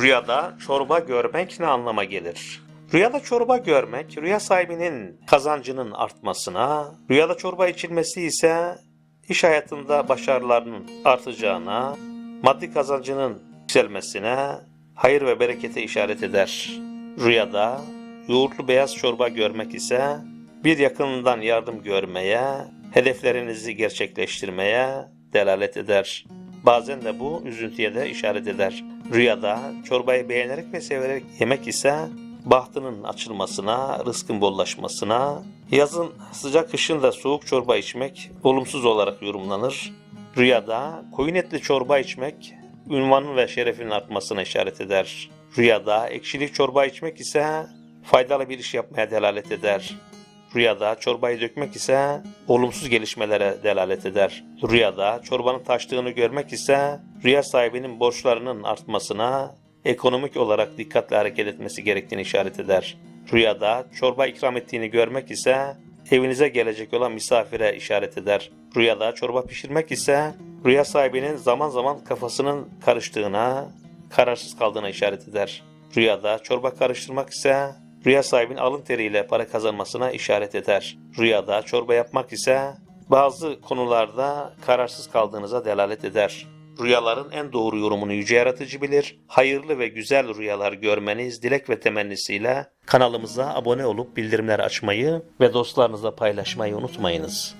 Rüyada çorba görmek ne anlama gelir? Rüyada çorba görmek, rüya sahibinin kazancının artmasına, rüyada çorba içilmesi ise iş hayatında başarılarının artacağına, maddi kazancının yükselmesine, hayır ve berekete işaret eder. Rüyada yoğurtlu beyaz çorba görmek ise bir yakınından yardım görmeye, hedeflerinizi gerçekleştirmeye delalet eder. Bazen de bu üzüntüye de işaret eder. Rüyada çorbayı beğenerek ve severek yemek ise bahtının açılmasına, rızkın bollaşmasına, yazın sıcak kışın da soğuk çorba içmek olumsuz olarak yorumlanır. Rüyada koyun etli çorba içmek ünvanın ve şerefinin artmasına işaret eder. Rüyada ekşili çorba içmek ise faydalı bir iş yapmaya delalet eder. Rüyada çorbayı dökmek ise olumsuz gelişmelere delalet eder. Rüyada çorbanın taştığını görmek ise rüya sahibinin borçlarının artmasına, ekonomik olarak dikkatle hareket etmesi gerektiğini işaret eder. Rüyada çorba ikram ettiğini görmek ise evinize gelecek olan misafire işaret eder. Rüyada çorba pişirmek ise rüya sahibinin zaman zaman kafasının karıştığına, kararsız kaldığına işaret eder. Rüyada çorba karıştırmak ise rüya sahibinin alın teriyle para kazanmasına işaret eder. Rüyada çorba yapmak ise bazı konularda kararsız kaldığınıza delalet eder. Rüyaların en doğru yorumunu yüce yaratıcı bilir. Hayırlı ve güzel rüyalar görmeniz dilek ve temennisiyle kanalımıza abone olup bildirimleri açmayı ve dostlarınızla paylaşmayı unutmayınız.